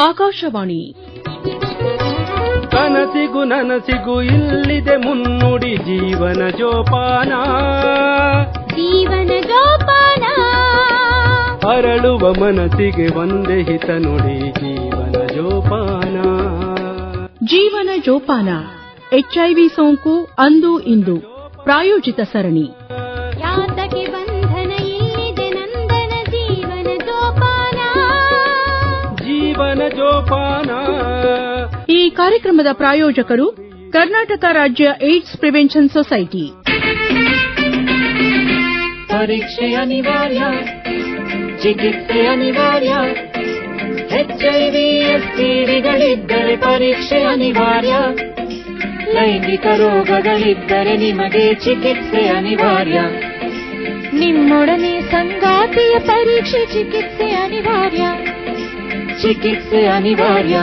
ಆಕಾಶವಾಣಿ. ಕನಸಿಗೂ ನನಸಿಗು ಇಲ್ಲಿದೆ ಮುನ್ನುಡಿ ಜೀವನ ಜೋಪಾನ. ಜೀವನ ಜೋಪಾನ. ಅರಳುವ ಮನಸ್ಸಿಗೆ ಒಂದೇ ಹಿತ ನುಡಿ ಜೀವನ ಜೋಪಾನ. ಜೀವನ ಜೋಪಾನ. ಎಚ್ಐವಿ ಸೋಂಕು ಅಂದು ಇಂದು. ಪ್ರಾಯೋಜಿತ ಸರಣಿ. ಜೀವನ ಜೋಪಾನ ಈ ಕಾರ್ಯಕ್ರಮದ ಪ್ರಾಯೋಜಕರು ಕರ್ನಾಟಕ ರಾಜ್ಯ ಏಡ್ಸ್ ಪ್ರಿವೆನ್ಷನ್ ಸೊಸೈಟಿ. ಪರೀಕ್ಷೆ ಅನಿವಾರ್ಯ ಚಿಕಿತ್ಸೆ ಅನಿವಾರ್ಯ ಎಚ್ಐವಿ ಎಸ್ಟಿಡಿಗಳಿದ್ದರೆ ಪರೀಕ್ಷೆ ಅನಿವಾರ್ಯ ಲೈಂಗಿಕ ರೋಗಗಳಿದ್ದರೆ ನಿಮಗೆ ಚಿಕಿತ್ಸೆ ಅನಿವಾರ್ಯ. ನಿಮ್ಮೊಡನೆ ಸಂಗಾತಿಯ ಪರೀಕ್ಷೆ ಚಿಕಿತ್ಸೆ ಅನಿವಾರ್ಯ. ಚಿಕಿತ್ಸೆ ಅನಿವಾರ್ಯ.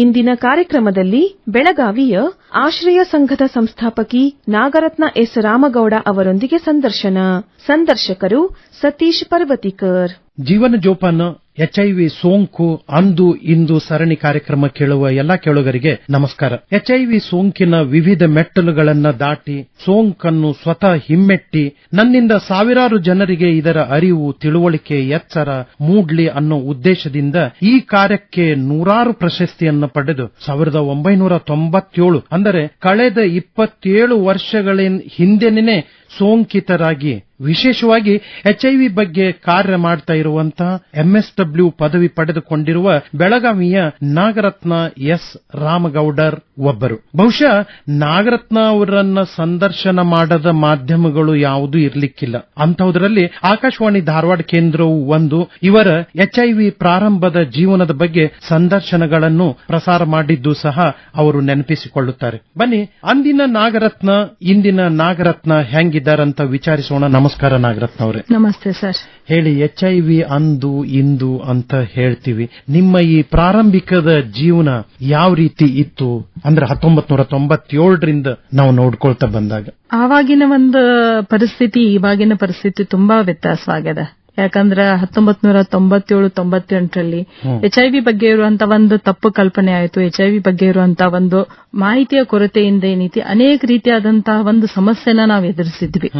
ಇಂದಿನ ಕಾರ್ಯಕ್ರಮದಲ್ಲಿ ಬೆಳಗಾವಿಯ ಆಶ್ರಯ ಸಂಘದ ಸಂಸ್ಥಾಪಕಿ ನಾಗರತ್ನ ಎಸ್ ರಾಮಗೌಡ ಅವರೊಂದಿಗೆ ಸಂದರ್ಶನ. ಸಂದರ್ಶಕರು ಸತೀಶ್ ಪರ್ವತಿಕರ್. ಜೀವನ ಜೋಪಾನ ಎಚ್ಐವಿ ಸೋಂಕು, ಅಂದು, ಇಂದು ಸರಣಿ ಕಾರ್ಯಕ್ರಮ ಕೇಳುವ ಎಲ್ಲಾ ಕೇಳುಗರಿಗೆ ನಮಸ್ಕಾರ. ಎಚ್ಐವಿ ಸೋಂಕಿನ ವಿವಿಧ ಮೆಟ್ಟಲುಗಳನ್ನ ದಾಟಿ, ಸೋಂಕನ್ನು ಸ್ವತಃ ಹಿಮ್ಮೆಟ್ಟಿ, ನನ್ನಿಂದ ಸಾವಿರಾರು ಜನರಿಗೆ ಇದರ ಅರಿವು, ತಿಳುವಳಿಕೆ, ಎಚ್ಚರ, ಮೂಡ್ಲಿ ಅನ್ನೋ ಉದ್ದೇಶದಿಂದ ಈ ಕಾರ್ಯಕ್ಕೆ ನೂರಾರು ಪ್ರಶಸ್ತಿಯನ್ನು ಪಡೆದು ಸಾವಿರದ ಒಂಬೈನೂರ ತೊಂಬತ್ತೇಳು, ಅಂದರೆ ಕಳೆದ ಇಪ್ಪತ್ತೇಳು ವರ್ಷಗಳ ಹಿಂದೆನೇ ಸೋಂಕಿತರಾಗಿ ವಿಶೇಷವಾಗಿ ಎಚ್ಐವಿ ಬಗ್ಗೆ ಕಾರ್ಯ ಮಾಡ್ತಾ ಇರುವಂತಹ ಎಂಎಸ್ಡಬ್ಲ್ಯೂ ಪದವಿ ಪಡೆದುಕೊಂಡಿರುವ ಬೆಳಗಾವಿಯ ನಾಗರತ್ನ ಎಸ್. ರಾಮಗೌಡರ್ ಒಬ್ಬರು. ಬಹುಶಃ ನಾಗರತ್ನ ಅವರನ್ನ ಸಂದರ್ಶನ ಮಾಡದ ಮಾಧ್ಯಮಗಳು ಯಾವುದೂ ಇರಲಿಕ್ಕಿಲ್ಲ. ಅಂತಹುದರಲ್ಲಿ ಆಕಾಶವಾಣಿ ಧಾರವಾಡ ಕೇಂದ್ರವು ಒಂದು. ಇವರ ಎಚ್ಐವಿ ಪ್ರಾರಂಭದ ಜೀವನದ ಬಗ್ಗೆ ಸಂದರ್ಶನಗಳನ್ನು ಪ್ರಸಾರ ಮಾಡಿದ್ದು ಸಹ ಅವರು ನೆನಪಿಸಿಕೊಳ್ಳುತ್ತಾರೆ. ಬನ್ನಿ, ಅಂದಿನ ನಾಗರತ್ನ, ಇಂದಿನ ನಾಗರತ್ನ ಹೆಂಗಿದ್ದಾರಂತ ವಿಚಾರಿಸೋಣ. ನಮಸ್ಕಾರ ನಾಗರತ್ನ ಅವರೇ. ನಮಸ್ತೆ ಸರ್. ಹೇಳಿ ಎಚ್ ಐ ವಿ ಅಂದು ಇಂದು ಅಂತ ಹೇಳ್ತೀವಿ. ನಿಮ್ಮ ಈ ಪ್ರಾರಂಭಿಕದ ಜೀವನ ಯಾವ ರೀತಿ ಇತ್ತು? ಅಂದ್ರೆ ಹತ್ತೊಂಬತ್ ನೂರ ತೊಂಬತ್ತೇಳರಿಂದ ನಾವು ನೋಡ್ಕೊಳ್ತಾ ಬಂದಾಗ. ಆವಾಗಿನ ಒಂದು ಪರಿಸ್ಥಿತಿ ಇವಾಗಿನ ಪರಿಸ್ಥಿತಿ ತುಂಬಾ ವ್ಯತ್ಯಾಸವಾಗಿದೆ. ಯಾಕಂದ್ರೆ ಹತ್ತೊಂಬತ್ ನೂರ ತೊಂಬತ್ತೇಳು ತೊಂಬತ್ತೆಂಟರಲ್ಲಿ ಎಚ್ ಐ ವಿ ಬಗ್ಗೆ ಇರುವಂತ ಒಂದು ತಪ್ಪು ಕಲ್ಪನೆ ಆಯಿತು. ಎಚ್ ಐ ವಿ ಬಗ್ಗೆ ಇರುವಂತ ಒಂದು ಮಾಹಿತಿಯ ಕೊರತೆಯಿಂದ ಏನೈತಿ ಅನೇಕ ರೀತಿಯಾದಂತಹ ಒಂದು ಸಮಸ್ಯೆನ ನಾವು ಎದುರಿಸಿದ್ವಿ.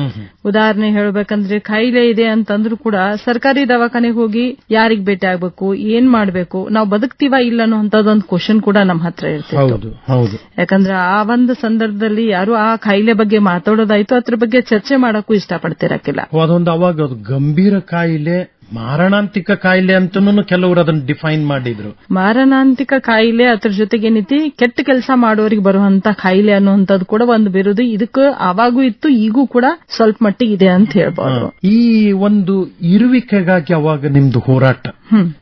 ಉದಾಹರಣೆ ಹೇಳಬೇಕಂದ್ರೆ ಕಾಯಿಲೆ ಇದೆ ಅಂತಂದ್ರೂ ಕೂಡ ಸರ್ಕಾರಿ ದವಾಖಾನೆಗೆ ಹೋಗಿ ಯಾರಿಗ್ ಭೇಟಿ ಆಗ್ಬೇಕು ಏನ್ ಮಾಡ್ಬೇಕು ನಾವು ಬದುಕ್ತೀವ ಇಲ್ಲ ಅನ್ನೋದೊಂದು ಕ್ವಶನ್ ಕೂಡ ನಮ್ಮ ಹತ್ರ ಇರ್ತಿತ್ತು. ಯಾಕಂದ್ರೆ ಆ ಒಂದು ಸಂದರ್ಭದಲ್ಲಿ ಯಾರು ಆ ಕಾಯಿಲೆ ಬಗ್ಗೆ ಮಾತಾಡೋದಾಯ್ತು ಅದ್ರ ಬಗ್ಗೆ ಚರ್ಚೆ ಮಾಡಕ್ಕೂ ಇಷ್ಟಪಡ್ತಿರಕ್ಕಿಲ್ಲ. ಅದೊಂದು ಅವಾಗ ಗಂಭೀರ ಕಾಯಿಲೆ aile ಮಾರಣಾಂತಿಕ ಕಾಯಿಲೆ ಅಂತನೂ ಕೆಲವರು ಅದನ್ನ ಡಿಫೈನ್ ಮಾಡಿದ್ರು. ಮಾರಣಾಂತಿಕ ಕಾಯಿಲೆ ಅದ್ರ ಜೊತೆಗೆ ಏನೈತಿ ಕೆಟ್ಟ ಕೆಲಸ ಮಾಡೋರಿಗೆ ಬರುವಂತ ಕಾಯಿಲೆ ಅನ್ನುವಂಥದ್ದು ಕೂಡ ಒಂದು ಬಿರುದು. ಇದಕ್ಕೆ ಅವಾಗೂ ಇತ್ತು ಈಗೂ ಕೂಡ ಸ್ವಲ್ಪ ಮಟ್ಟಿಗೆ ಇದೆ ಅಂತ ಹೇಳ್ಬೋದು. ಈ ಒಂದು ಇರುವಿಕೆಗಾಗಿ ಅವಾಗ ನಿಮ್ದು ಹೋರಾಟ.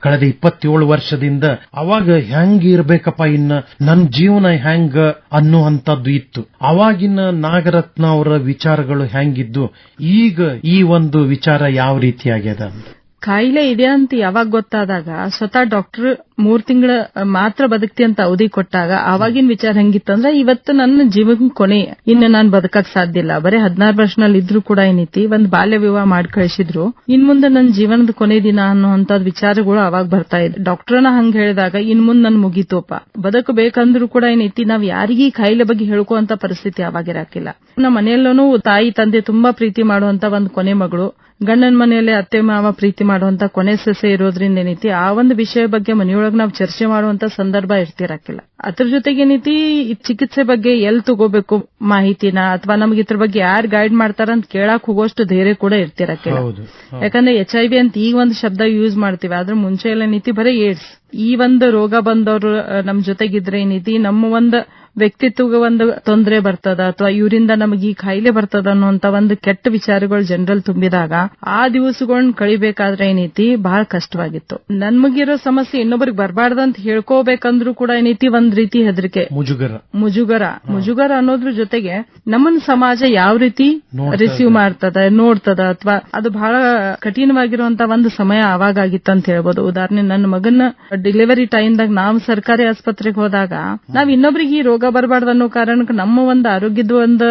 ಕಳೆದ ಇಪ್ಪತ್ತೇಳು ವರ್ಷದಿಂದ ಅವಾಗ ಹೆಂಗ್ ಇರ್ಬೇಕಪ್ಪ ಇನ್ನ? ನನ್ ಜೀವನ ಹೆಂಗ ಅನ್ನುವಂಥದ್ದು ಇತ್ತು. ಅವಾಗಿನ ನಾಗರತ್ನ ಅವರ ವಿಚಾರಗಳು ಹೆಂಗಿದ್ದು ಈಗ ಈ ಒಂದು ವಿಚಾರ ಯಾವ ರೀತಿಯಾಗ್ಯದ ಅಂತ. ಕಾಯಿಲೆ ಇದೆ ಅಂತ ಯಾವಾಗ ಗೊತ್ತಾದಾಗ ಸ್ವತಃ ಡಾಕ್ಟರ್ ಮೂರ್ ತಿಂಗಳ ಮಾತ್ರ ಬದುಕ್ತಿ ಅಂತ ಅವಧಿ ಕೊಟ್ಟಾಗ ಆವಾಗಿನ ವಿಚಾರ ಹೆಂಗಿತ್ತಂದ್ರೆ ಇವತ್ತು ನನ್ನ ಜೀವನ ಕೊನೆ. ಇನ್ನು ನಾನು ಬದುಕಕ್ ಸಾಧ್ಯ ಇಲ್ಲ. ಬರೀ ಹದಿನಾರು ವರ್ಷನಲ್ಲಿ ಇದ್ರು ಕೂಡ ಏನೈತಿ ಒಂದ್ ಬಾಲ್ಯ ವಿವಾಹ ಮಾಡಿ ಕಳಿಸಿದ್ರು. ಇನ್ ಮುಂದೆ ನನ್ನ ಜೀವನದ ಕೊನೆ ದಿನ ಅನ್ನೋಂಥದ್ ವಿಚಾರಗಳು ಅವಾಗ ಬರ್ತಾ ಇದೆ. ಡಾಕ್ಟರ್ನ ಹಂಗ ಹೇಳಿದಾಗ ಇನ್ ಮುಂದ್ ನನ್ ಮುಗೀತೋಪ. ಬದುಕಬೇಕಂದ್ರೂ ಕೂಡ ಏನೈತಿ ನಾವ್ ಯಾರಿಗೀ ಕಾಯಿಲೆ ಬಗ್ಗೆ ಹೇಳ್ಕೊಂತ ಪರಿಸ್ಥಿತಿ ಅವಾಗಿರಾಕಿಲ್ಲ. ನಮ್ಮ ಮನೆಯಲ್ಲೂ ತಾಯಿ, ತಂದೆ ತುಂಬಾ ಪ್ರೀತಿ ಮಾಡುವಂತ ಒಂದ್ ಕೊನೆ ಮಗಳು. ಗಂಡನ ಮನೆಯಲ್ಲಿ ಅತ್ತೆ ಮಾವ ಪ್ರೀತಿ ಮಾಡುವಂತ ಕೊನೆ ಸೊಸೆ ಇರೋದ್ರಿಂದ ಏನೈತಿ ಆ ಒಂದು ವಿಷಯ ಬಗ್ಗೆ ಮನೆಯೊಳಗೆ ನಾವು ಚರ್ಚೆ ಮಾಡುವಂತ ಸಂದರ್ಭ ಇರ್ತಿರಕ್ಕಿಲ್ಲ. ಅದ್ರ ಜೊತೆಗೆ ಏನೈತಿ ಈ ಚಿಕಿತ್ಸೆ ಬಗ್ಗೆ ಎಲ್ ತಗೋಬೇಕು ಮಾಹಿತಿನ ಅಥವಾ ನಮ್ಗೆ ಇದ್ರ ಬಗ್ಗೆ ಯಾರು ಗೈಡ್ ಮಾಡ್ತಾರ ಅಂತ ಕೇಳಕ್ ಹೋಗೋಷ್ಟು ಧೈರ್ಯ ಕೂಡ ಇರ್ತಿರಕ್ಕಿಲ್ಲ. ಹೌದು ಯಾಕಂದ್ರೆ ಎಚ್ ಐ ವಿ ಅಂತ ಈ ಒಂದು ಶಬ್ದ ಯೂಸ್ ಮಾಡ್ತೀವಿ ಆದ್ರೆ ಮುಂಚೆ ಎಲ್ಲ ನೀತಿ ಬರೀ ಏಡ್ಸ್ ಈ ಒಂದು ರೋಗ ಬಂದವರು ನಮ್ ಜೊತೆಗಿದ್ರೆ ಏನೈತಿ ನಮ್ಮ ಒಂದು ವ್ಯಕ್ತಿತ್ವಗೆ ಒಂದು ತೊಂದರೆ ಬರ್ತದ ಅಥವಾ ಇವರಿಂದ ನಮಗೆ ಈ ಕಾಯಿಲೆ ಬರ್ತದ ಅನ್ನುವಂತ ಒಂದು ಕೆಟ್ಟ ವಿಚಾರಗಳು ಜನರಲ್ ತುಂಬಿದಾಗ ಆ ದಿವಸಗಳನ್ನ ಕಳಿಬೇಕಾದ್ರೆ ಏನೈತಿ? ಬಹಳ ಕಷ್ಟವಾಗಿತ್ತು. ನನ್ಮಗಿರೋ ಸಮಸ್ಯೆ ಇನ್ನೊಬ್ರಿಗೆ ಬರಬಾರ್ದಂತ ಹೇಳ್ಕೋಬೇಕಂದ್ರೂ ಕೂಡ ಏನೈತಿ? ಒಂದ್ ರೀತಿ ಹೆದರಿಕೆ. ಮುಜುಗರ. ಮುಜುಗರ. ಮುಜುಗರ ಅನ್ನೋದ್ರ ಜೊತೆಗೆ ನಮ್ಮನ್ನ ಸಮಾಜ ಯಾವ ರೀತಿ ರಿಸೀವ್ ಮಾಡ್ತದ ನೋಡ್ತದ ಅಥವಾ ಅದು ಬಹಳ ಕಠಿಣವಾಗಿರುವಂತ ಒಂದು ಸಮಯ ಅವಾಗ ಆಗಿತ್ತು ಅಂತ ಹೇಳ್ಬೋದು. ಉದಾಹರಣೆ ನನ್ನ ಮಗನ ಡೆಲಿವರಿ ಟೈಮ್ದಾಗ ನಾವು ಸರ್ಕಾರಿ ಆಸ್ಪತ್ರೆಗೆ ಹೋದಾಗ ನಾವ್ ಇನ್ನೊಬ್ರಿಗೆ ಈ ರೋಗ ರೋಗ ಬರಬಾರ್ದು ಅನ್ನೋ ಕಾರಣಕ್ಕೆ ನಮ್ಮ ಒಂದು ಆರೋಗ್ಯದ ಒಂದು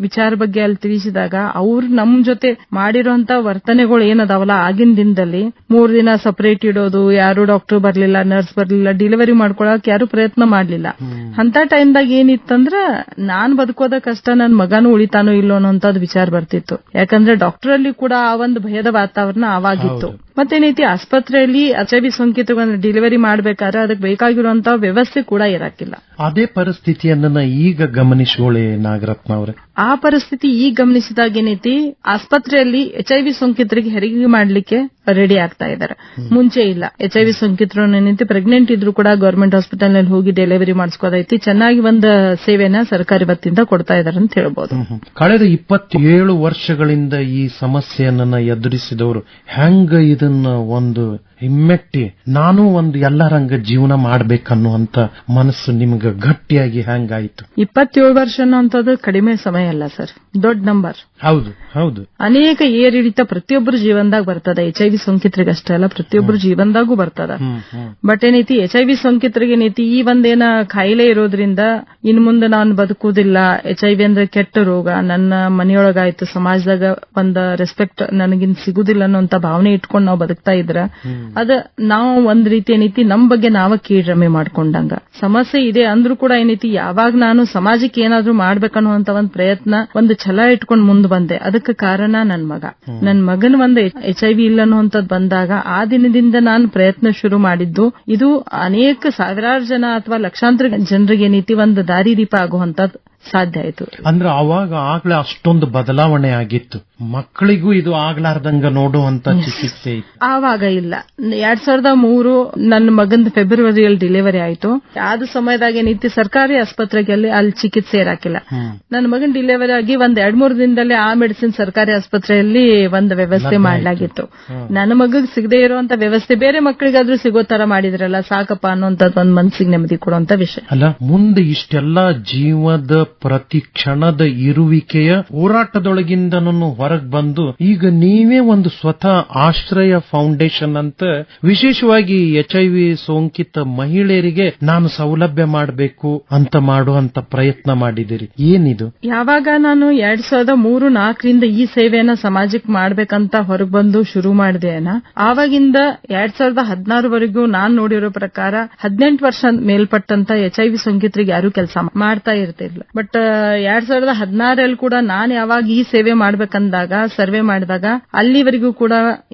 ವಿಚಾರ ಬಗ್ಗೆ ಅಲ್ಲಿ ತಿಳಿಸಿದಾಗ ಅವ್ರು ನಮ್ ಜೊತೆ ಮಾಡಿರೋಂತ ವರ್ತನೆಗಳು ಏನದಾವಲ್ಲ ಆಗಿನ ದಿನದಲ್ಲಿ. ಮೂರ್ ದಿನ ಸಪರೇಟ್ ಇಡೋದು ಯಾರು ಡಾಕ್ಟರ್ ಬರಲಿಲ್ಲ ನರ್ಸ್ ಬರಲಿಲ್ಲ ಡೆಲಿವರಿ ಮಾಡ್ಕೊಳಕ್ ಯಾರು ಪ್ರಯತ್ನ ಮಾಡಲಿಲ್ಲ. ಅಂತ ಟೈಮ್ದಾಗ ಏನಿತ್ತಂದ್ರ ನಾನ್ ಬದುಕೋದ ಕಷ್ಟ ನನ್ ಮಗನೂ ಉಳಿತಾನೋ ಇಲ್ಲೋ ಅನ್ನೋಂಥದ್ದು ವಿಚಾರ ಬರ್ತಿತ್ತು. ಯಾಕಂದ್ರೆ ಡಾಕ್ಟರ್ ಅಲ್ಲಿ ಕೂಡ ಆ ಒಂದು ಭಯದ ವಾತಾವರಣ ಆವಾಗಿತ್ತು. ಮತ್ತೇನೈತಿ ಆಸ್ಪತ್ರೆಯಲ್ಲಿ ಅಚವಿ ಸೋಂಕಿತ ಡಿಲಿವರಿ ಮಾಡ್ಬೇಕಾದ್ರೆ ಅದಕ್ಕೆ ಬೇಕಾಗಿರುವಂತಹ ವ್ಯವಸ್ಥೆ ಕೂಡ ಇರಾಕಿಲ್ಲ. ಅದೇ ಪರಿಸ್ಥಿತಿಯನ್ನ ಈಗ ಗಮನಿಸೋಳೆ ನಾಗರತ್ನ ಅವರೇ. ಆ ಪರಿಸ್ಥಿತಿ ಈಗ ಗಮನಿಸಿದಾಗ ಏನೈತಿ ಆಸ್ಪತ್ರೆಯಲ್ಲಿ ಎಚ್ ಐ ವಿ ಸೋಂಕಿತರಿಗೆ ಹೆರಿಗೆ ಮಾಡ್ಲಿಕ್ಕೆ ರೆಡಿ ಆಗ್ತಾ ಇದ್ದಾರೆ. ಮುಂಚೆ ಇಲ್ಲ. ಎಚ್ ಐ ವಿ ಸೋಂಕಿತರು ಏನೈತಿ? ಪ್ರೆಗ್ನೆಂಟ್ ಇದ್ರು ಕೂಡ ಗವರ್ಮೆಂಟ್ ಹಾಸ್ಪಿಟಲ್ನಲ್ಲಿ ಹೋಗಿ ಡೆಲಿವರಿ ಮಾಡಿಸ್ಕೋದೈತಿ. ಚೆನ್ನಾಗಿ ಒಂದು ಸೇವೆನ ಸರ್ಕಾರಿ ವತಿಯಿಂದ ಕೊಡ್ತಾ ಇದ್ದಾರೆ ಅಂತ ಹೇಳ್ಬೋದು. ಕಳೆದ ಇಪ್ಪತ್ತೇಳು ವರ್ಷಗಳಿಂದ ಈ ಸಮಸ್ಯೆಯನ್ನ ಎದುರಿಸಿದವರು ಹೆಂಗ ಇದನ್ನ ಒಂದು ಹಿಮ್ಮೆಟ್ಟಿ ನಾನು ಒಂದು ಎಲ್ಲರಂಗ ಜೀವನ ಮಾಡ್ಬೇಕನ್ನುವಂತ ಮನಸ್ಸು ನಿಮ್ಗೆ ಗಟ್ಟಿಯಾಗಿ ಹೆಂಗಾಯ್ತು? ಇಪ್ಪತ್ತೇಳು ವರ್ಷ ಅನ್ನೋಂಥದ್ದು ಕಡಿಮೆ ಸಮಯ ಅಲ್ಲ ಸರ್. ದೊಡ್ಡ ನಂಬರ್ ಹೌದು ಹೌದು. ಅನೇಕ ಏರಿಳಿತ ಪ್ರತಿಯೊಬ್ಬರ ಜೀವನದಾಗ ಬರ್ತದ. ಎಚ್ ಐ ವಿ ಸೋಂಕಿತರಿಗೆ ಅಷ್ಟೇ ಅಲ್ಲ ಪ್ರತಿಯೊಬ್ಬರ ಜೀವನದಾಗೂ ಬರ್ತದ. ಬಟ್ ಏನೈತಿ ಎಚ್ ಐ ವಿ ಸೋಂಕಿತರಿಗೆ ಏನೈತಿ ಈ ಒಂದೇನ ಕಾಯಿಲೆ ಇರೋದ್ರಿಂದ ಇನ್ ಮುಂದೆ ನಾನು ಬದುಕುವುದಿಲ್ಲ. ಎಚ್ ಐ ವಿ ಅಂದ್ರೆ ಕೆಟ್ಟ ರೋಗ. ನನ್ನ ಮನೆಯೊಳಗಾಯ್ತು ಸಮಾಜದಾಗ ಒಂದ ರೆಸ್ಪೆಕ್ಟ್ ನನಗಿನ್ ಸಿಗುದಿಲ್ಲ ಅನ್ನೋಂತ ಭಾವನೆ ಇಟ್ಕೊಂಡು ನಾವು ಬದುಕ್ತಾ ಇದ್ರ. ಅದ ನಾವು ಒಂದ್ ರೀತಿ ಏನೈತಿ ನಮ್ ಬಗ್ಗೆ ನಾವ ಕೀಳ್ರಮೆ ಮಾಡ್ಕೊಂಡಂಗ. ಸಮಸ್ಯೆ ಇದೆ ಅಂದ್ರೂ ಕೂಡ ಏನೈತಿ ಯಾವಾಗ ನಾನು ಸಮಾಜಕ್ಕೆ ಏನಾದ್ರೂ ಮಾಡ್ಬೇಕನ್ನುವಂತ ಒಂದ್ ಪ್ರಯತ್ನ ಒಂದು ಛಲ ಇಟ್ಕೊಂಡ್ ಮುಂದ್ ಬಂದೆ. ಅದಕ್ಕೆ ಕಾರಣ ನನ್ ಮಗ. ನನ್ ಮಗನ್ ಒಂದು ಎಚ್ ಐ ವಿ ಇಲ್ಲ ಅನ್ನುವಂಥದ್ದು ಬಂದಾಗ ಆ ದಿನದಿಂದ ನಾನು ಪ್ರಯತ್ನ ಶುರು ಮಾಡಿದ್ದು. ಇದು ಅನೇಕ ಸಾವಿರಾರು ಜನ ಅಥವಾ ಲಕ್ಷಾಂತರ ಜನರಿಗೆ ನೀತಿ ಒಂದು ದಾರಿದೀಪ ಆಗುವಂತದ್ದು ಸಾಧ್ಯ ಆಯ್ತು. ಅಂದ್ರೆ ಅವಾಗ ಆಗ್ಲೇ ಅಷ್ಟೊಂದು ಬದಲಾವಣೆ ಆಗಿತ್ತು. ಮಕ್ಕಳಿಗೂ ಇದು ಆಗ್ಲಾರ್ದಂಗ ನೋಡುವಂತ ಚಿಕಿತ್ಸೆ ಆವಾಗ ಇಲ್ಲ. ಎರಡ್ ಸಾವಿರದ ಮೂರು ನನ್ನ ಮಗಂದ ಫೆಬ್ರವರಿಯಲ್ಲಿ ಡೆಲಿವರಿ ಆಯ್ತು. ಆದ ಸಮಯದಾಗ ಏನಿತ್ತು ಸರ್ಕಾರಿ ಆಸ್ಪತ್ರೆಗೆ ಅಲ್ಲಿ ಅಲ್ಲಿ ಚಿಕಿತ್ಸೆ ಇರಾಕಿಲ್ಲ. ನನ್ನ ಮಗನ್ ಡಿಲಿವರಿ ಆಗಿ ಒಂದ್ ಎರಡ್ ಮೂರು ದಿನದಲ್ಲಿ ಆ ಮೆಡಿಸಿನ್ ಸರ್ಕಾರಿ ಆಸ್ಪತ್ರೆಯಲ್ಲಿ ಒಂದು ವ್ಯವಸ್ಥೆ ಮಾಡಲಾಗಿತ್ತು. ನನ್ನ ಮಗಗ್ ಸಿಗದೆ ಇರುವಂತ ವ್ಯವಸ್ಥೆ ಬೇರೆ ಮಕ್ಕಳಿಗಾದ್ರೂ ಸಿಗೋ ತರ ಮಾಡಿದ್ರಲ್ಲ ಸಾಕಪ್ಪ ಅನ್ನೋಂಥದ್ದು ಒಂದ್ ಮನ್ಸಿಗೆ ನೆಮ್ಮದಿ ಕೊಡುವಂತ ವಿಷಯ. ಅಲ್ಲ ಮುಂದೆ ಇಷ್ಟೆಲ್ಲ ಜೀವದ ಪ್ರತಿ ಕ್ಷಣದ ಇರುವಿಕೆಯ ಹೋರಾಟದೊಳಗಿಂದ ಹೊರಗೆ ಬಂದು, ಈಗ ನೀವೇ ಒಂದು ಸ್ವತಃ ಆಶ್ರಯ ಫೌಂಡೇಶನ್ ಅಂತ ವಿಶೇಷವಾಗಿ ಎಚ್ ಐ ವಿ ಸೋಂಕಿತ ಮಹಿಳೆಯರಿಗೆ ನಾನು ಸೌಲಭ್ಯ ಮಾಡಬೇಕು ಅಂತ ಮಾಡುವಂತ ಪ್ರಯತ್ನ ಮಾಡಿದಿರಿ. ಏನಿದು? ಯಾವಾಗ ನಾನು ಎರಡ್ ಸಾವಿರದ ಮೂರು ನಾಲ್ಕರಿಂದ ಈ ಸೇವೆಯನ್ನ ಸಮಾಜಕ್ಕೆ ಮಾಡಬೇಕಂತ ಹೊರಗ್ ಬಂದು ಶುರು ಮಾಡಿದೆ ಆವಾಗಿಂದ ಎರಡ್ ಸಾವಿರದ ಹದಿನಾರವರೆಗೂ ನಾನ್ ನೋಡಿರೋ ಪ್ರಕಾರ ಹದಿನೆಂಟು ವರ್ಷ ಮೇಲ್ಪಟ್ಟಂತ ಎಚ್ ಐ ವಿ ಸೋಂಕಿತರಿಗೆ ಯಾರು ಕೆಲಸ ಮಾಡ್ತಾ ಇರ್ತಿರ್ಲಿಲ್ಲ. ಬಟ್ ಎರಡ್ ಸಾವಿರದ ಹದಿನಾರಲ್ಲಿ ಕೂಡ ನಾನು ಯಾವಾಗ ಈ ಸೇವೆ ಮಾಡ್ಬೇಕಂದಾಗ ಸರ್ವೆ ಮಾಡಿದಾಗ ಅಲ್ಲಿವರೆಗೂ ಕೂಡ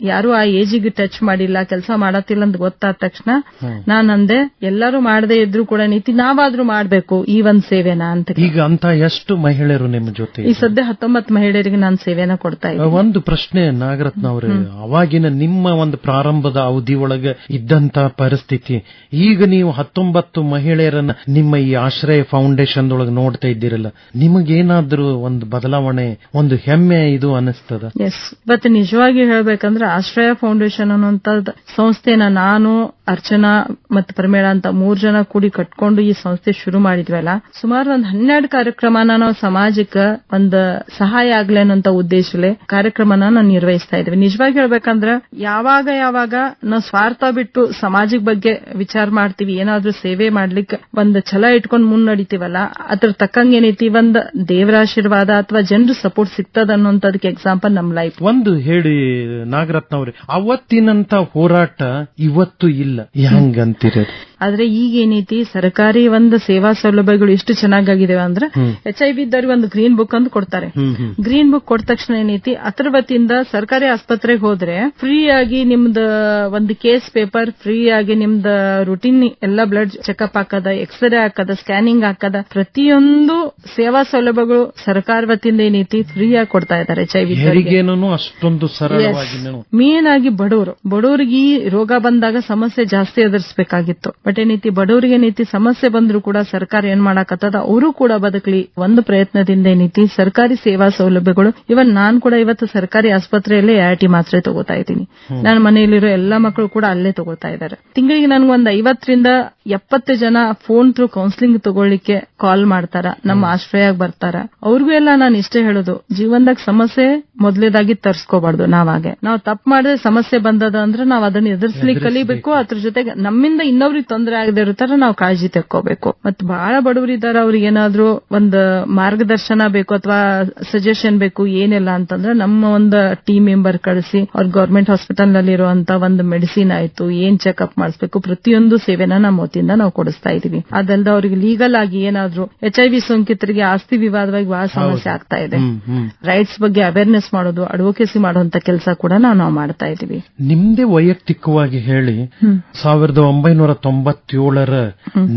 ಯಾರು ಆ ಏಜಿಗೆ ಟಚ್ ಮಾಡಿಲ್ಲ ಕೆಲಸ ಮಾಡತ್ತಿಲ್ಲ ಅಂತ ಗೊತ್ತಾದ ತಕ್ಷಣ ನಾನು ಅಂದೆ ಎಲ್ಲರೂ ಮಾಡದೇ ಇದ್ರು ಕೂಡ ನೀತಿ ನಾವಾದ್ರೂ ಮಾಡಬೇಕು ಈ ಒಂದ್ ಸೇವೆನ ಅಂತ ಈಗ ಅಂತ ಎಷ್ಟು ಮಹಿಳೆಯರು ನಿಮ್ಮ ಜೊತೆ ಈ ಸದ್ಯ ಹತ್ತೊಂಬತ್ತು ಮಹಿಳೆಯರಿಗೆ ನಾನು ಸೇವೆನ ಕೊಡ್ತಾ ಇದ್ದೀನಿ. ಒಂದು ಪ್ರಶ್ನೆ ನಾಗರತ್ನ ಅವರೇ ಅವಾಗಿನ ನಿಮ್ಮ ಒಂದು ಪ್ರಾರಂಭದ ಅವಧಿ ಒಳಗೆ ಇದ್ದಂತ ಪರಿಸ್ಥಿತಿ ಈಗ ನೀವು ಹತ್ತೊಂಬತ್ತು ಮಹಿಳೆಯರನ್ನ ನಿಮ್ಮ ಈ ಆಶ್ರಯ ಫೌಂಡೇಶನ್ ಒಳಗೆ ನೋಡ್ತಾ ಇದ್ದೀರಲ್ಲ. ನಿಮಗೇನಾದ್ರೂ ಒಂದು ಬದಲಾವಣೆ, ಒಂದು ಹೆಮ್ಮೆ ಇದು ಅನಿಸ್ತದ ಎಸ್ ಇವತ್ತು ನಿಜವಾಗಿ ಹೇಳಬೇಕಂದ್ರೆ ಆಶ್ರಯ ಫೌಂಡೇಶನ್ ಅನ್ನುವಂತ ಸಂಸ್ಥೆನ ನಾನು, ಅರ್ಚನಾ ಮತ್ತು ಪ್ರಮೇಳ ಅಂತ ಮೂರ್ ಜನ ಕೂಡಿ ಕಟ್ಕೊಂಡು ಈ ಸಂಸ್ಥೆ ಶುರು ಮಾಡಿದ್ವಲ್ಲ. ಸುಮಾರು ಒಂದ್ ಹನ್ನೆರಡು ಕಾರ್ಯಕ್ರಮನ ನಾವು ಸಮಾಜಕ್ಕೆ ಒಂದು ಸಹಾಯ ಆಗ್ಲಿ ಅನ್ನೋಂತ ಉದ್ದೇಶಲೆ ಕಾರ್ಯಕ್ರಮನ ನಾವು ನಿರ್ವಹಿಸ್ತಾ ಇದ್ವಿ. ನಿಜವಾಗಿ ಹೇಳ್ಬೇಕಂದ್ರೆ ಯಾವಾಗ ಯಾವಾಗ ನಾವು ಸ್ವಾರ್ಥ ಬಿಟ್ಟು ಸಮಾಜದ ಬಗ್ಗೆ ವಿಚಾರ ಮಾಡ್ತೀವಿ, ಏನಾದ್ರೂ ಸೇವೆ ಮಾಡ್ಲಿಕ್ಕೆ ಒಂದು ಛಲ ಇಟ್ಕೊಂಡು ಮುನ್ನಡಿತೀವಲ್ಲ, ಅದ್ರ ತಕ್ಕಂಗೆ ಏನೈತಿ? ಒಂದ್ ದೇವರ ಆಶೀರ್ವಾದ ಅಥವಾ ಜನರ ಸಪೋರ್ಟ್ ಸಿಗ್ತದ ಅನ್ನೋಂಥದಕ್ಕೆ ಎಕ್ಸಾಂಪಲ್ ನಮ್ ಲೈಫ್ ಒಂದು ಹೇಳಿ ನಾಗರತ್ನ ಅವ್ರೆ ಅವತ್ತಿನಂತ ಹೋರಾಟ ಇವತ್ತು ಇಲ್ಲ. ಹೆಂಗಂತೀರ ಆದ್ರೆ ಈಗ ಏನೈತಿ ಸರ್ಕಾರಿ ಒಂದು ಸೇವಾ ಸೌಲಭ್ಯಗಳು ಎಷ್ಟು ಚೆನ್ನಾಗಿದಾವೆ ಅಂದ್ರೆ ಎಚ್ ಐ ಬಿ ಇದ್ದವ್ರಿಗೆ ಒಂದು ಗ್ರೀನ್ ಬುಕ್ ಅಂತ ಕೊಡ್ತಾರೆ. ಗ್ರೀನ್ ಬುಕ್ ಕೊಟ್ಟ ತಕ್ಷಣ ಏನೈತಿ ಅದ್ರ ವತಿಯಿಂದ ಸರ್ಕಾರಿ ಆಸ್ಪತ್ರೆಗೆ ಹೋದ್ರೆ ಫ್ರೀ ಆಗಿ ನಿಮ್ದು ಒಂದು ಕೇಸ್ ಪೇಪರ್ ಫ್ರೀ ಆಗಿ ನಿಮ್ದು ರುಟೀನ್ ಎಲ್ಲ ಬ್ಲಡ್ ಚೆಕಪ್ ಹಾಕದ ಎಕ್ಸ್ರೇ ಹಾಕದ ಸ್ಕ್ಯಾನಿಂಗ್ ಹಾಕದ ಪ್ರತಿಯೊಂದು ಸೇವಾ ಸೌಲಭ್ಯಗಳು ಸರ್ಕಾರ ವತಿಯಿಂದ ಏನೈತಿ ಫ್ರೀ ಆಗಿ ಕೊಡ್ತಾ ಇದ್ದಾರೆ ಎಚ್ ಐ ವಿ ಅಷ್ಟೊಂದು ಮೇನ್ ಆಗಿ ಬಡವರು. ಬಡವರಿಗೆ ಈ ರೋಗ ಬಂದಾಗ ಸಮಸ್ಯೆ ಜಾಸ್ತಿ ಎದುರಿಸಬೇಕಾಗಿತ್ತು. ಬಟ್ ಏನೈತಿ ಬಡವರಿಗೆ ನೀತಿ ಸಮಸ್ಯೆ ಬಂದರೂ ಕೂಡ ಸರ್ಕಾರ ಏನ್ ಮಾಡಾಕತ್ತದ? ಅವರು ಕೂಡ ಬದುಕಲಿ ಒಂದು ಪ್ರಯತ್ನದಿಂದ ಏನೈತಿ ಸರ್ಕಾರಿ ಸೇವಾ ಸೌಲಭ್ಯಗಳು. ಇವನ್ ನಾನ್ ಕೂಡ ಇವತ್ತು ಸರ್ಕಾರಿ ಆಸ್ಪತ್ರೆಯಲ್ಲೇ ಐಟಿ ಮಾತ್ರೆ ತಗೋತಾ ಇದ್ದೀನಿ. ನನ್ನ ಮನೆಯಲ್ಲಿರೋ ಎಲ್ಲಾ ಮಕ್ಕಳು ಕೂಡ ಅಲ್ಲೇ ತಗೋತಾ ಇದ್ದಾರೆ ತಿಂಗಳಿಗೆ ನನ್ಗೊಂದು ಐವತ್ತರಿಂದ ಎಪ್ಪತ್ತು ಜನ ಫೋನ್ ಥ್ರೂ ಕೌನ್ಸಿಲಿಂಗ್ ತಗೊಳ್ಳಿಕ್ಕೆ ಕಾಲ್ ಮಾಡ್ತಾರ ನಮ್ಮ ಆಶ್ರಯಾಗ ಬರ್ತಾರ. ಅವ್ರಿಗೂ ಎಲ್ಲ ನಾನು ಇಷ್ಟೇ ಹೇಳೋದು ಜೀವನದಾಗ ಸಮಸ್ಯೆ ಮೊದಲೇದಾಗಿ ತರ್ಸ್ಕೋಬಾರ್ದು ನಾವಾಗೆ. ನಾವು ತಪ್ಪು ಮಾಡಿದ್ರೆ ಸಮಸ್ಯೆ ಬಂದದ ಅಂದ್ರೆ ನಾವ್ ಅದನ್ನ ಎದುರಿಸ್ಲಿಕ್ಕೆ ಕಲಿಬೇಕು ಅದ್ರ ಜೊತೆಗೆ ನಮ್ಮಿಂದ ಇನ್ನೊಬ್ರಿಗೆ ತೊಂದರೆ ಆಗದೆ ಇರುತ್ತಾರ ತರ ನಾವು ಕಾಳಜಿ ತೆಕ್ಕೋಬೇಕು. ಮತ್ ಬಹಳ ಬಡವರಿದ್ದಾರೆ ಅವ್ರಿಗೆ ಏನಾದ್ರೂ ಒಂದು ಮಾರ್ಗದರ್ಶನ ಬೇಕು ಅಥವಾ ಸಜೆಷನ್ ಬೇಕು ಏನಿಲ್ಲ ಅಂತಂದ್ರೆ ನಮ್ಮ ಒಂದು ಟೀಮ್ ಮೆಂಬರ್ ಕಳಿಸಿ ಅವ್ರ ಗೌರ್ಮೆಂಟ್ ಹಾಸ್ಪಿಟಲ್ನಲ್ಲಿ ಇರುವಂತ ಒಂದು ಮೆಡಿಸಿನ್ ಆಯ್ತು ಏನ್ ಚೆಕ್ಅಪ್ ಮಾಡಿಸ್ಬೇಕು ಪ್ರತಿಯೊಂದು ಸೇವೆನ ನಮ್ಮ ವತಿಯಿಂದ ನಾವು ಕೊಡಿಸ್ತಾ ಇದೀವಿ. ಅದಲ್ಲದೆ ಅವರಿಗೆ ಲೀಗಲ್ ಆಗಿ ಏನಾದ್ರೂ ಎಚ್ ಐ ವಿ ಸೋಂಕಿತರಿಗೆ ಆಸ್ತಿ ವಿವಾದವಾಗಿ ಬಹಳ ಸಮಸ್ಯೆ ಆಗ್ತಾ ಇದೆ. ರೈಟ್ಸ್ ಬಗ್ಗೆ ಅವೇರ್ನೆಸ್ ಮಾಡೋದು ಅಡ್ವೊಕೇಸಿ ಮಾಡುವಂತ ಕೆಲಸ ಕೂಡ ನಾವು ನಾವು ಮಾಡ್ತಾ ಇದೀವಿ. ನಿಮ್ದೇ ವೈಯಕ್ತಿಕವಾಗಿ ಹೇಳಿ ಸಾವಿರದ ಒಂಬೈನೂರ ತೊಂಬತ್ತೇಳರ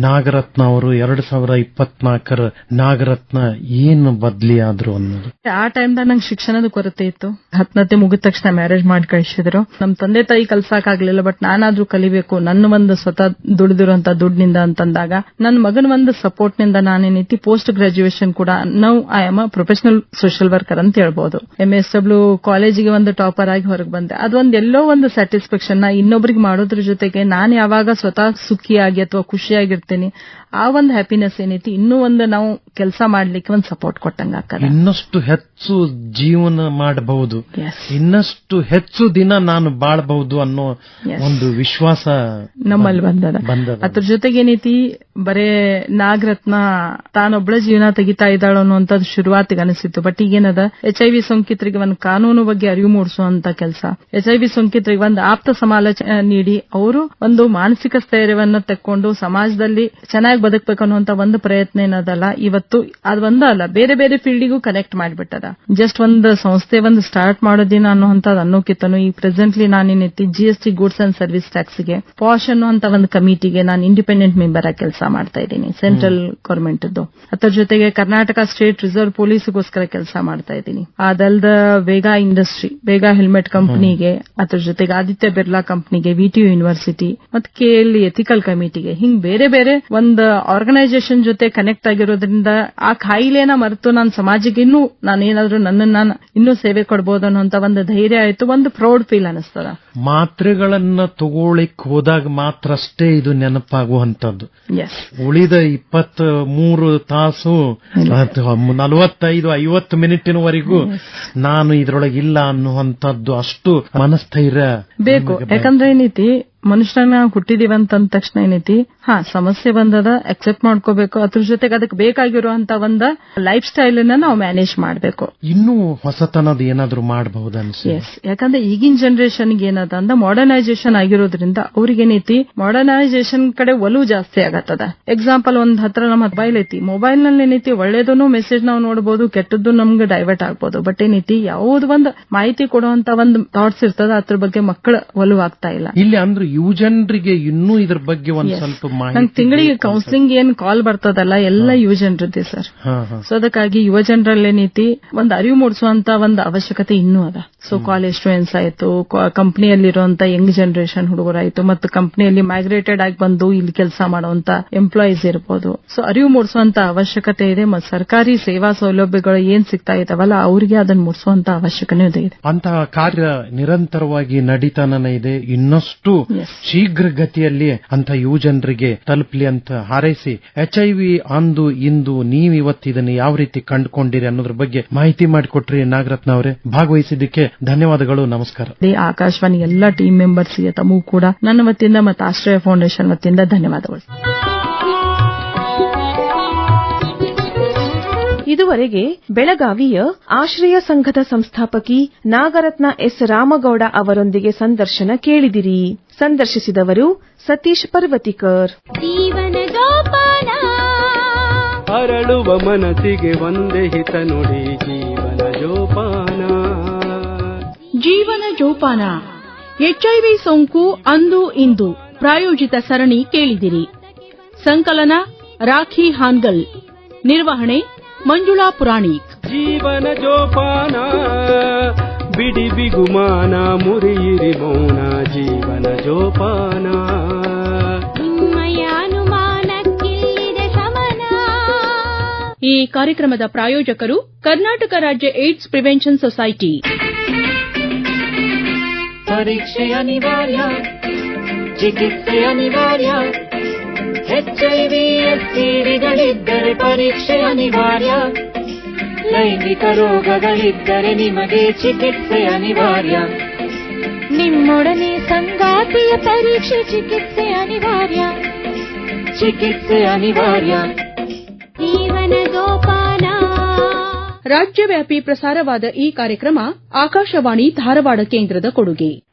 ನಾಗರತ್ನ ಅವರು ಎರಡ್ ಸಾವಿರ ಇಪ್ಪತ್ನಾಲ್ಕರ ನಾಗರತ್ನ ಏನು ಬದ್ಲಿ ಆದ್ರು ಅನ್ನೋದು? ಆ ಟೈಮ್ದಾಗ ನಂಗೆ ಶಿಕ್ಷಣದ ಕೊರತೆ ಇತ್ತು. ಹತ್ತನತ್ತೆ ಮುಗಿದ ತಕ್ಷಣ ಮ್ಯಾರೇಜ್ ಮಾಡಿ ಕಳಿಸಿದ್ರು ನಮ್ ತಂದೆ ತಾಯಿ ಕಲ್ಸಕ್ಕಾಗ್ಲಿಲ್ಲ ಬಟ್ ನಾನಾದ್ರೂ ಕಲಿಬೇಕು. ನನ್ನ ಒಂದು ಸ್ವತಃ ದುಡಿದಿರುವಂತ ದುಡ್ಡಿನಿಂದ ಅಂತಂದಾಗ ನನ್ನ ಮಗನ ಒಂದು ಸಪೋರ್ಟ್ನಿಂದ ನಾನೇನೈತಿ ಪೋಸ್ಟ್ ಗ್ರಾಜುಯೇಷನ್ ಕೂಡ ನಾವು I am a professional social worker ಅಂತ ಹೇಳ್ಬಹುದು ಎಂ ಎಸ್ ಡಬ್ಲ್ಯೂ ಕಾಲೇಜಿಗೆ ಒಂದು ಟಾಪರ್ ಆಗಿ ಹೊರಗೆ ಬಂದೆ. ಅದೊಂದು ಎಲ್ಲೋ ಒಂದು ಸ್ಯಾಟಿಸ್ಫ್ಯಾಕ್ಷನ್ನ ಇನ್ನೊಬ್ರಿಗೆ ಮಾಡೋದ್ರ ಜೊತೆಗೆ ನಾನು ಯಾವಾಗ ಸ್ವತಃ ಸುಖಿಯಾಗಿ ಅಥವಾ ಖುಷಿಯಾಗಿರ್ತೀನಿ ಆ ಒಂದು ಹ್ಯಾಪಿನೆಸ್ ಏನೈತಿ ಇನ್ನೂ ಒಂದು ನಾವು ಕೆಲಸ ಮಾಡ್ಲಿಕ್ಕೆ ಒಂದು ಸಪೋರ್ಟ್ ಕೊಟ್ಟಂಗ ಇನ್ನಷ್ಟು ಹೆಚ್ಚು ಜೀವನ ಮಾಡಬಹುದು. ಇನ್ನಷ್ಟು ಹೆಚ್ಚು ದಿನ ನಾನು ಬಾಳಬಹುದು ಅನ್ನೋ ಒಂದು ವಿಶ್ವಾಸ ನಮ್ಮಲ್ಲಿ ಬಂದದ. ಬಂದದ. ಅದ್ರ ಜೊತೆಗೇನೈತಿ ಬರೇ ನಾಗರತ್ನ ತಾನೊಬ್ಳ ಜೀವನ ತೆಗಿತಾ ಇದ್ದಾಳು ಅನ್ನುವಂಥದ್ದು ಶುರುವಾತಿಗೆ ಅನಿಸಿತ್ತು. ಬಟ್ ಈಗೇನದ ಎಚ್ ಐ ವಿ ಸೋಂಕಿತರಿಗೆ ಒಂದು ಕಾನೂನು ಬಗ್ಗೆ ಅರಿವು ಮೂಡಿಸುವಂತ ಕೆಲಸ. ಎಚ್ ಐ ವಿ ಸೋಂಕಿತರಿಗೆ ಒಂದು ಆಪ್ತ ಸಮಾಲೋಚನೆ ನೀಡಿ, ಅವರು ಒಂದು ಮಾನಸಿಕ ಸ್ಥೈರ್ಯವನ್ನು ತೆಕ್ಕೊಂಡು ಸಮಾಜದಲ್ಲಿ ಚೆನ್ನಾಗಿ ಬದುಕಬೇಕು ಅನ್ನುವಂತ ಒಂದು ಪ್ರಯತ್ನ ಏನದಲ್ಲ, ಇವತ್ತು ಅದು ಒಂದಲ್ಲ ಬೇರೆ ಬೇರೆ ಫೀಲ್ಡಿಗೂ ಕನೆಕ್ಟ್ ಮಾಡಿಬಿಟ್ಟದ. ಜಸ್ಟ್ ಒಂದು ಸಂಸ್ಥೆ ಒಂದು ಸ್ಟಾರ್ಟ್ ಮಾಡೋದಿನ ಅನ್ನುವಂಥದ್ದು ಅನ್ನೋಕಿತ್ತನು ಈ ಪ್ರೆಸೆಂಟ್ಲಿ ನಾನೇನೈತಿ ಜಿಎಸ್ಟಿ ಗೂಡ್ಸ್ ಅಂಡ್ ಸರ್ವಿಸ್ ಟ್ಯಾಕ್ಸ್ಗೆ ಪಾಶ್ ಅನ್ನುವಂತ ಒಂದು ಕಮಿಟಿಗೆ ನಾನು ಇಂಡಿಪೆಂಡೆಂಟ್ ಮೆಂಬರ್ ಆಗಿ ಕೆಲಸ ಮಾಡ್ತಾ ಇದ್ದೀನಿ. ಸೆಂಟ್ರಲ್ ಗವರ್ಮೆಂಟ್ ಅದರ ಜೊತೆಗೆ ಕರ್ನಾಟಕ ಸ್ಟೇಟ್ ರಿಸರ್ವ್ ಪೊಲೀಸ್ಗೋಸ್ಕರ ಕೆಲಸ ಮಾಡ್ತಾ ಇದ್ದೀನಿ. ಅದಲ್ದ ವೇಗಾ ಇಂಡಸ್ಟ್ರಿ ವೇಗಾ ಹೆಲ್ಮೆಟ್ ಕಂಪನಿಗೆ ಅದರ ಜೊತೆಗೆ ಆದಿತ್ಯ ಬಿರ್ಲಾ ಕಂಪನಿಗೆ ವಿಟಿಯು ಯೂನಿವರ್ಸಿಟಿ ಮತ್ತೆ ಕೆಎಲ್ ಎಥಿಕಲ್ ಕಮಿಟಿಗೆ ಹಿಂಗ್ ಬೇರೆ ಬೇರೆ ಒಂದು ಆರ್ಗನೈಸೇಷನ್ ಜೊತೆ ಕನೆಕ್ಟ್ ಆಗಿರೋದ್ರಿಂದ ಆ ಕಾಯಿಲೆನ ಮರೆತು ನಾನು ಸಮಾಜಕ್ಕೆ ಇನ್ನೂ ನಾನೇನಾದ್ರೂ ನನ್ನ ನಾನು ಇನ್ನೂ ಸೇವೆ ಕೊಡಬಹುದು ಅನ್ನೋಂತ ಒಂದು ಧೈರ್ಯ ಆಯ್ತು. ಒಂದು ಪ್ರೌಡ್ ಫೀಲ್ ಅನಿಸ್ತದ. ಮಾತ್ರೆಗಳನ್ನ ತಗೊಳ್ಳಿಕ್ ಹೋದಾಗ ಮಾತ್ರ ಅಷ್ಟೇ ಇದು ನೆನಪಾಗುವಂತದ್ದು ಎಸ್ ಉಳಿದ ಇಪ್ಪತ್ತ ಮೂರು ತಾಸು ನಲವತ್ತೈದು ಐವತ್ತು ಮಿನಿಟಿನವರೆಗೂ ನಾನು ಇದ್ರೊಳಗಿಲ್ಲ ಅನ್ನುವಂಥದ್ದು ಅಷ್ಟು ಮನಸ್ಥೈರ್ಯ ಬೇಕು. ಯಾಕಂದ್ರೆ ಏನೈತಿ ಮನುಷ್ಯನ ನಾವು ಹುಟ್ಟಿದೀವಿ ಅಂತ ಅಂದ ತಕ್ಷಣ ಏನೈತಿ? ಹಾ ಸಮಸ್ಯೆ ಬಂದದ ಅಕ್ಸೆಪ್ಟ್ ಮಾಡ್ಕೋಬೇಕು. ಅದ್ರ ಜೊತೆಗೆ ಅದಕ್ಕೆ ಬೇಕಾಗಿರುವಂತ ಒಂದ ಲೈಫ್ ಸ್ಟೈಲ್ ಅನ್ನ ನಾವು ಮ್ಯಾನೇಜ್ ಮಾಡಬೇಕು. ಇನ್ನೂ ಹೊಸತನದ ಏನಾದ್ರು ಮಾಡಬಹುದು ಎಸ್ ಯಾಕಂದ್ರೆ ಈಗಿನ ಜನರೇಷನ್ ಏನದ ಅಂದ ಮಾಡರ್ನೈಸೇಷನ್ ಆಗಿರೋದ್ರಿಂದ ಅವ್ರಿಗೇನೈತಿ? ಮಾಡರ್ನೈಸೇಷನ್ ಕಡೆ ಒಲವು ಜಾಸ್ತಿ ಆಗತ್ತದ. ಎಕ್ಸಾಂಪಲ್ ಒಂದ್ ಹತ್ರ ನಮ್ಮ ಮೊಬೈಲ್ ಐತಿ. ಮೊಬೈಲ್ನಲ್ಲಿ ಏನೈತಿ ಒಳ್ಳೇದನ್ನು ಮೆಸೇಜ್ ನಾವು ನೋಡಬಹುದು ಕೆಟ್ಟದ್ದು ನಮ್ಗೆ ಡೈವರ್ಟ್ ಆಗ್ಬೋದು. ಬಟ್ ಏನೈತಿ ಯಾವ್ದು ಒಂದು ಮಾಹಿತಿ ಕೊಡುವಂತ ಒಂದು ಥಾಟ್ಸ್ ಇರ್ತದ ಅದ್ರ ಬಗ್ಗೆ ಮಕ್ಕಳ ಒಲವು ಆಗ್ತಾ ಇಲ್ಲ. ಇಲ್ಲಿ ಅಂದ್ರೆ ಯುವ ಜನರಿಗೆ ಇನ್ನೂ ಇದ್ರ ಬಗ್ಗೆ ಒಂದ್ ಸ್ವಲ್ಪ ನಂಗೆ ತಿಂಗಳಿಗೆ ಕೌನ್ಸಿಲಿಂಗ್ ಏನ್ ಕಾಲ್ ಬರ್ತದಲ್ಲ ಎಲ್ಲ ಯುವಜನರದ್ದೇ ಸರ್ ಸೊ ಅದಕ್ಕಾಗಿ ಯುವ ಜನರಲ್ಲಿ ಏನೈತಿ ಒಂದು ಅರಿವು ಮೂಡಿಸುವಂತ ಒಂದು ಅವಶ್ಯಕತೆ ಇನ್ನೂ ಅದ. ಸೊ ಕಾಲೇಜ್ ಸ್ಟೂಡೆಂಟ್ಸ್ ಆಯ್ತು ಕಂಪನಿಯಲ್ಲಿರುವಂತ ಯಂಗ್ ಜನರೇಷನ್ ಹುಡುಗರಾಯ್ತು ಮತ್ತು ಕಂಪನಿಯಲ್ಲಿ ಮೈಗ್ರೇಟೆಡ್ ಆಗಿ ಬಂದು ಇಲ್ಲಿ ಕೆಲಸ ಮಾಡುವಂತ ಎಂಪ್ಲಾಯೀಸ್ ಇರಬಹುದು ಸೊ ಅರಿವು ಮೂಡಿಸುವಂತ ಅವಶ್ಯಕತೆ ಇದೆ ಮತ್ತು ಸರ್ಕಾರಿ ಸೇವಾ ಸೌಲಭ್ಯಗಳು ಏನ್ ಸಿಗ್ತಾ ಇದಾವಲ್ಲ ಅವರಿಗೆ ಅದನ್ನ ಮೂಡಿಸುವಂತ ಅವಶ್ಯಕತೆ ಇದೆ. ಅಂತಹ ಕಾರ್ಯ ನಿರಂತರವಾಗಿ ನಡೀತಾನೇ ಇದೆ. ಇನ್ನಷ್ಟು Yes. ಶೀಘ್ರ ಗತಿಯಲ್ಲಿ ಅಂತ ಯುವ ಜನರಿಗೆ ತಲುಪಲಿ ಅಂತ ಹಾರೈಸಿ ಎಚ್ ಐ ವಿ ಅಂದು ಇಂದು ನೀವು ಇವತ್ತು ಇದನ್ನು ಯಾವ ರೀತಿ ಕಂಡುಕೊಂಡಿರಿ ಅನ್ನೋದ್ರ ಬಗ್ಗೆ ಮಾಹಿತಿ ಮಾಡಿಕೊಟ್ರಿ ನಾಗರತ್ನ ಅವರೇ. ಭಾಗವಹಿಸಿದ್ದಕ್ಕೆ ಧನ್ಯವಾದಗಳು ನಮಸ್ಕಾರ. ಆಕಾಶವಾಣಿ ಎಲ್ಲಾ ಟೀಮ್ ಮೆಂಬರ್ಸ್ಗೆ ತಮಗೂ ಕೂಡ ನನ್ನ ವತಿಯಿಂದ ಮತ್ತು ಆಶ್ರಯ ಫೌಂಡೇಶನ್ ವತಿಯಿಂದ ಧನ್ಯವಾದಗಳು. ಇದುವರೆಗೆ ಬೆಳಗಾವಿಯ ಆಶ್ರಯ ಸಂಘದ ಸಂಸ್ಥಾಪಕಿ ನಾಗರತ್ನ ಎಸ್. ರಾಮಗೌಡ ಅವರೊಂದಿಗೆ ಸಂದರ್ಶನ ಕೇಳಿದಿರಿ. ಸಂದರ್ಶಿಸಿದವರು ಸತೀಶ್ ಪರ್ವತಿಕರ್. ಜೀವನ ಜೋಪಾನ. ಅರಳುವ ಮನಸ್ಸಿಗೆ ಒಂದೇ ಹಿತ ನುಡಿ ಜೀವನ ಜೋಪಾನ. ಜೀವನ ಜೋಪಾನ. ಎಚ್ಐವಿ ಸೋಂಕು ಅಂದು ಇಂದು ಪ್ರಾಯೋಜಿತ ಸರಣಿ ಕೇಳಿದಿರಿ. ಸಂಕಲನ ರಾಖಿ ಹಾನ್ಗಲ್. ನಿರ್ವಹಣೆ ಮಂಜುಳಾ ಪುರಾಣಿಕ್ ಜೀವನ ಜೋಪಾನ ಬಿಡಿ ಬಿಗುಮಾನ ಮುರಿಯಿರಿ ಮೌನ ಜೀವನ ಜೋಪಾನ ನಿಮ್ಮಯ ಅನುಮಾನಕ್ಕಿಲ್ಲಿದೆ ಶಮನ ಈ ಕಾರ್ಯಕ್ರಮದ ಪ್ರಾಯೋಜಕರು ಕರ್ನಾಟಕ ರಾಜ್ಯ ಏಡ್ಸ್ ಪ್ರಿವೆನ್ಷನ್ ಸೊಸೈಟಿ ಪರೀಕ್ಷೆ ಅನಿವಾರ್ಯ ಚಿಕಿತ್ಸೆ ಅನಿವಾರ್ಯ ಎಚ್ಐವಿ ಎಸ್ಟಿಡಿಗಳಿದ್ದರೆ ಪರೀಕ್ಷೆ ಅನಿವಾರ್ಯ. ಲೈಂಗಿಕ ರೋಗಗಳಿದ್ದರೆ ನಿಮಗೆ ಚಿಕಿತ್ಸೆ ಅನಿವಾರ್ಯ. ನಿಮ್ಮೊಡನೆ ಸಂಗಾತಿಯ ಪರೀಕ್ಷೆ ಚಿಕಿತ್ಸೆ ಅನಿವಾರ್ಯ. ಚಿಕಿತ್ಸೆ ಅನಿವಾರ್ಯ. ರಾಜ್ಯವ್ಯಾಪಿ ಪ್ರಸಾರವಾದ ಈ ಕಾರ್ಯಕ್ರಮ ಆಕಾಶವಾಣಿ ಧಾರವಾಡ ಕೇಂದ್ರದ ಕೊಡುಗೆ.